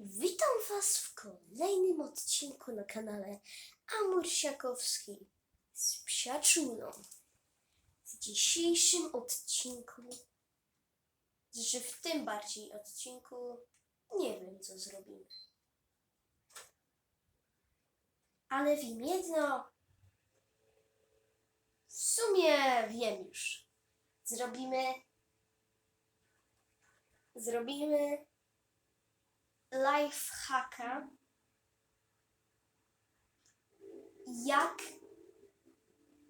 Witam Was w kolejnym odcinku na kanale Amur Siakowski z Psiaczuną. W dzisiejszym odcinku, że w tym bardziej odcinku, nie wiem co zrobimy. Ale wiem jedno, w sumie wiem już. Zrobimy, zrobimy life hacka, jak,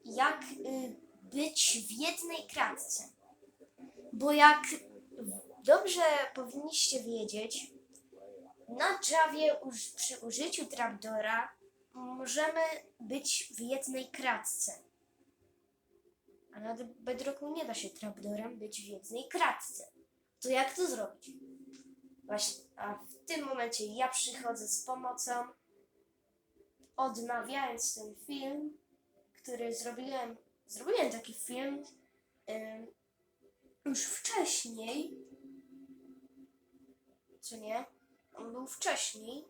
jak y, być w jednej kratce. Bo jak dobrze powinniście wiedzieć, na Javie przy użyciu trapdora możemy być w jednej kratce. A na Bedrocku nie da się trapdorem być w jednej kratce. To jak to zrobić? Właśnie, a w tym momencie ja przychodzę z pomocą, odmawiając ten film, który zrobiłem. Zrobiłem taki film już wcześniej. Co nie? On był wcześniej.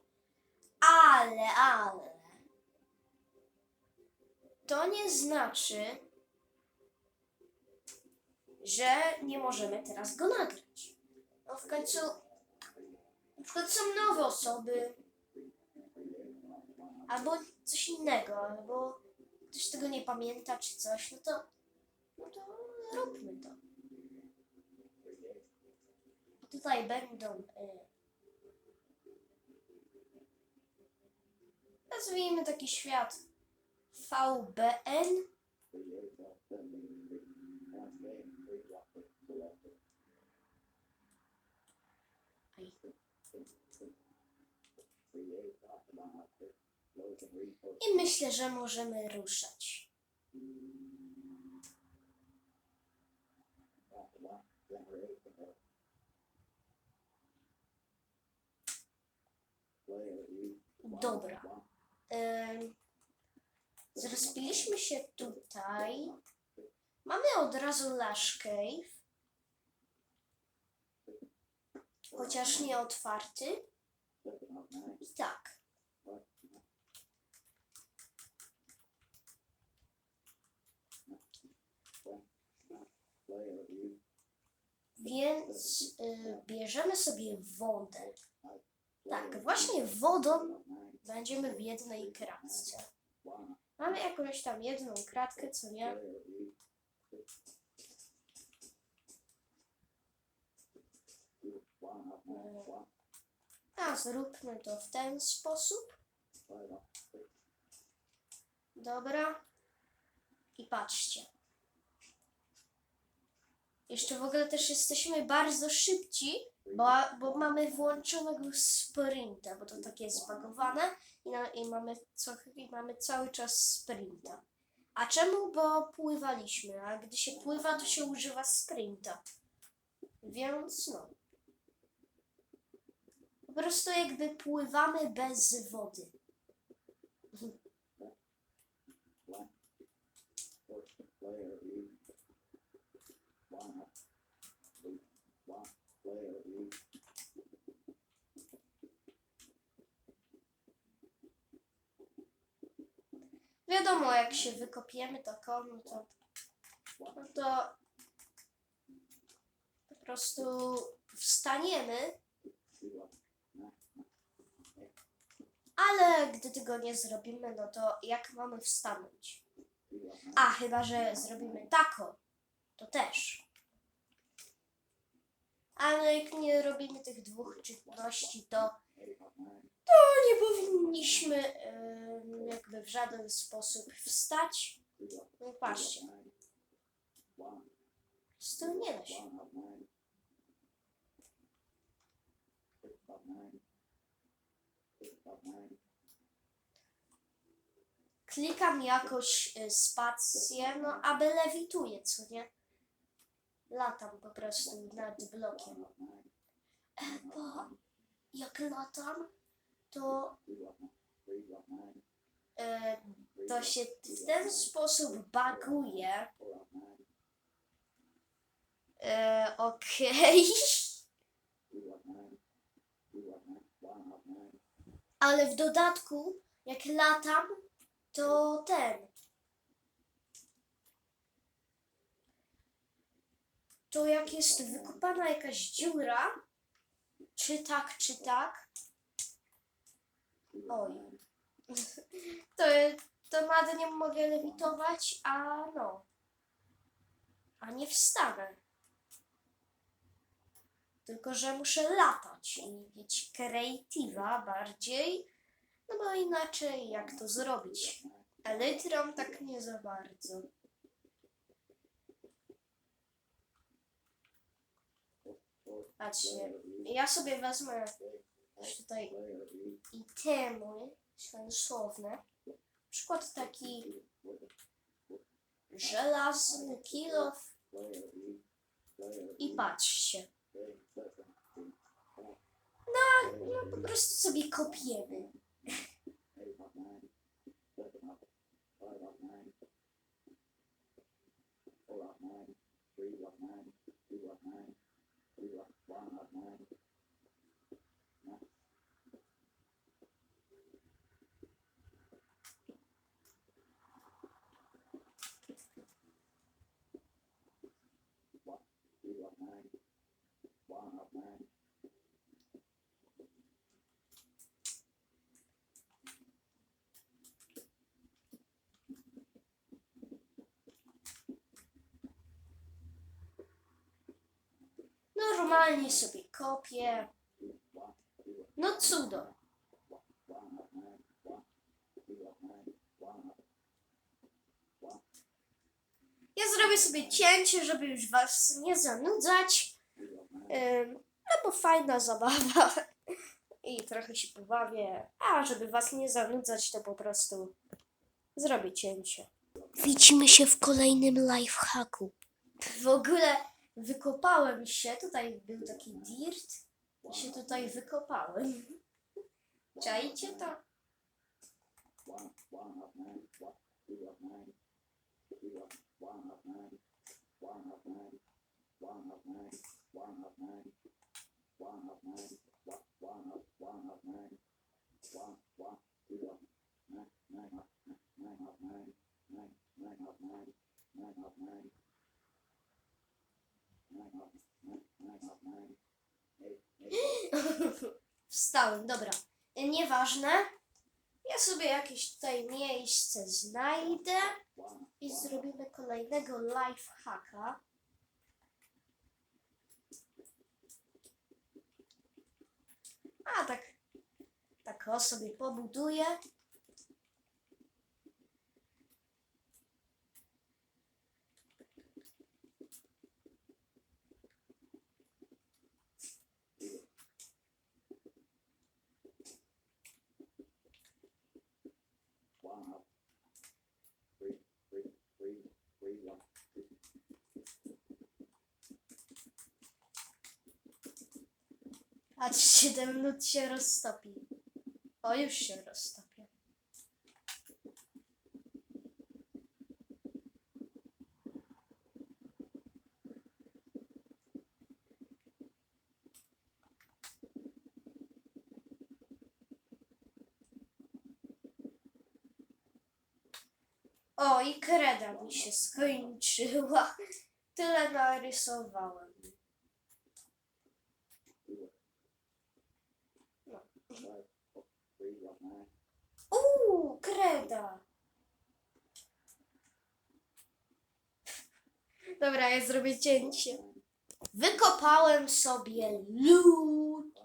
Ale, ale. To nie znaczy, że nie możemy teraz go nagrać. No w końcu przykład są nowe osoby, albo coś innego, albo ktoś tego nie pamięta, czy coś, no to, no to róbmy to. Tutaj będą, y, nazwijmy taki świat VBN. I myślę, że możemy ruszać. Dobra. Ym, Zrespiliśmy się tutaj. Mamy od razu Lash Cave. Chociaż nie otwarty. I tak. Więc y, bierzemy sobie wodę. Tak, właśnie wodą będziemy w jednej kratce. Mamy jakąś tam jedną kratkę, co nie? A zróbmy to w ten sposób. Dobra. I patrzcie. Jeszcze w ogóle też jesteśmy bardzo szybci, bo, bo mamy włączonego sprinta, bo to takie jest zbagowane i, na, i, mamy co, i mamy cały czas sprinta. A czemu? Bo pływaliśmy, a gdy się pływa, to się używa sprinta. Więc no. Po prostu jakby pływamy bez wody. Wiadomo, jak się wykopiemy to komu, to, no to po prostu wstaniemy. Ale gdy tego nie zrobimy, no to jak mamy wstanąć? A, chyba, że zrobimy tako, to też. Ale jak nie robimy tych dwóch czynności, to, to nie powinniśmy em, jakby w żaden sposób wstać. No patrzcie, z tym nie da się. Klikam jakoś y, spację, no aby lewituję, co nie? Latam po prostu nad blokiem. E, bo jak latam, to e, to się w ten sposób baguje. E, Okej. Ale w dodatku, jak latam, to ten. To jak jest wykopana jakaś dziura, czy tak, czy tak. Oj. To, to nad nią mogę lewitować, a no. A nie wstanę. Tylko, że muszę latać i mieć creative'a bardziej. No bo inaczej jak to zrobić? Elytrom tak nie za bardzo. Patrzcie, ja sobie wezmę tutaj itemy sensowne. Na przykład taki żelazny kilof i patrzcie. No, no po prostu sobie kopiemy. Normalnie sobie kopię. No cudo. Ja zrobię sobie cięcie, żeby już was nie zanudzać. No bo fajna zabawa. I trochę się pobawię. A żeby was nie zanudzać, to po prostu zrobię cięcie. Widzimy się w kolejnym lifehacku. W ogóle wykopałem się. Tutaj był taki dirt. I się tutaj wykopałem. Czajcie to? Wstałem, dobra. Nieważne. Ja sobie jakieś tutaj miejsce znajdę i zrobimy kolejnego life A tak, tak o sobie pobuduję. A 7 minut się roztopi. O, już się roztopia. O, i kreda mi się skończyła. Tyle narysowałem. Kurde. Dobra, ja zrobię cięcie. Wykopałem sobie lód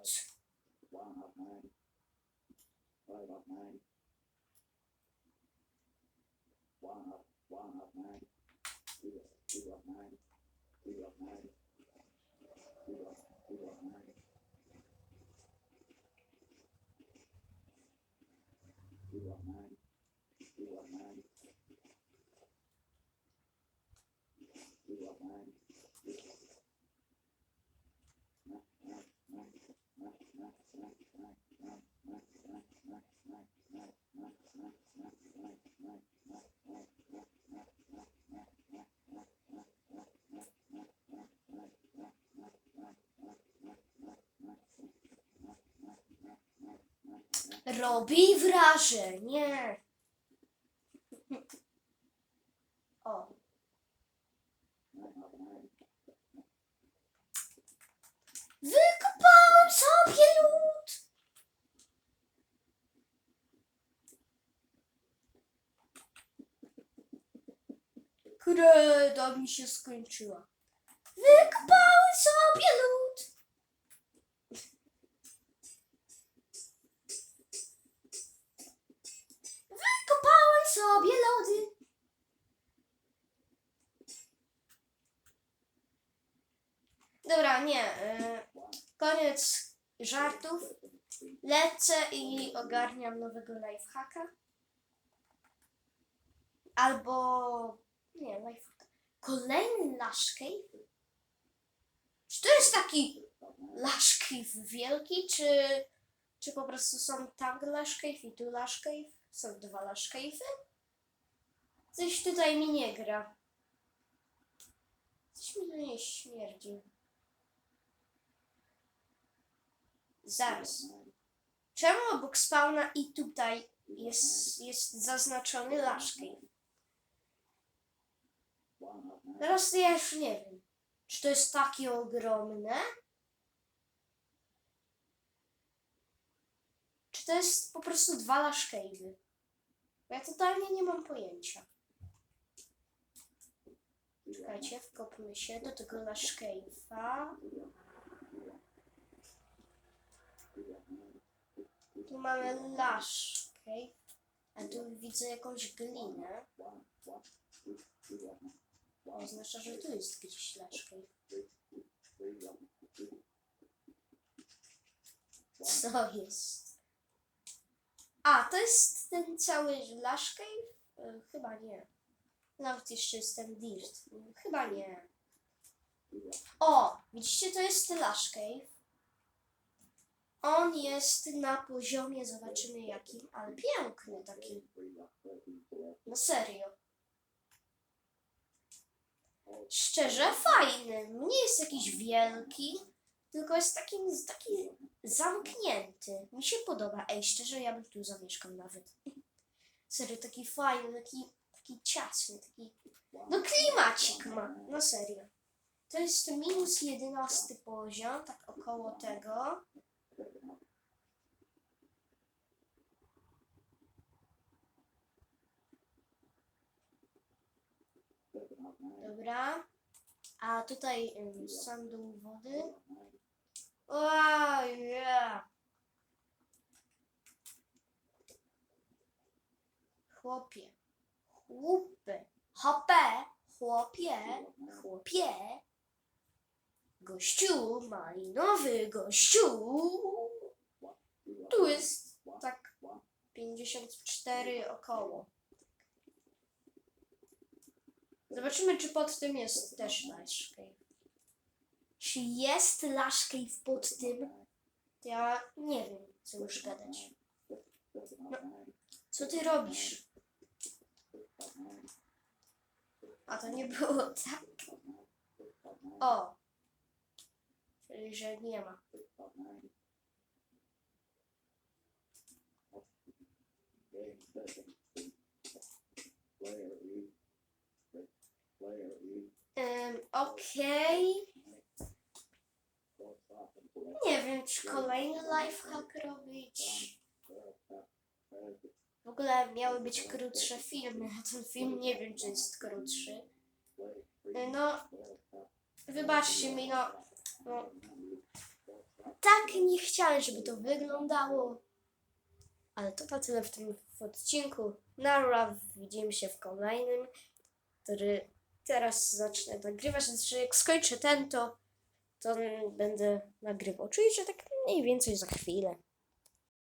robi wrażenie. Kreda mi się skończyła. Wykopałem sobie lód. Wykopałem sobie lody. Dobra, nie. y, Koniec żartów. Lecę i ogarniam nowego lifehacka. Albo... Nie, lifehacka. Kolejny Lush Cave? Czy to jest taki Lush Cave wielki, czy, czy po prostu są tam Lush Cave i tu Lush Cave? Są dwa Lush? Coś tutaj mi nie gra. Coś mi tu nie śmierdzi. Zaraz. Czemu obok spawna i tutaj jest, jest zaznaczony Lush Cave? Teraz ja już nie wiem. Czy to jest takie ogromne? Czy to jest po prostu dwa? Bo ja totalnie nie mam pojęcia. Czekajcie, wkopmy się do tego Cave'a. Tu mamy Cave. A tu widzę jakąś glinę. To oznacza, że tu jest gdzieś Cave. Co jest? A, to jest ten cały Lush Cave? Chyba nie. Nawet jeszcze jest ten Dirt. Chyba nie. O, widzicie, to jest Lush Cave. On jest na poziomie, zobaczymy jakim, ale piękny taki. No serio. Szczerze fajny. Nie jest jakiś wielki, tylko jest taki, taki zamknięty. Mi się podoba. Ej, szczerze, ja bym tu zamieszkał nawet. Serio, taki fajny, taki, taki ciasny, taki... No klimacik ma, no serio. To jest minus jedenasty poziom, tak około tego. Dobra. A tutaj ym, sam wody. Wow, yeah. Chłopie. Chłopy. Hopę. Chłopie. Chłopie. Gościu malinowy, gościu. Tu jest tak 54 około. Zobaczymy, czy pod tym jest też Cave. Czy jest Lush Cave pod tym? Ja nie wiem, co już gadać. No, co ty robisz? A to nie było tak. O. Czyli, że nie ma. Ym, Okej. Nie wiem, czy kolejny lifehack robić. W ogóle miały być krótsze filmy, a ten film nie wiem, czy jest krótszy. No, wybaczcie mi, no, no. Tak nie chciałem, żeby to wyglądało. Ale to na tyle w tym odcinku. Nara, widzimy się w kolejnym, który teraz zacznę nagrywać. Znaczy, jak skończę ten, to, to będę nagrywał. Czyli, że tak mniej więcej za chwilę.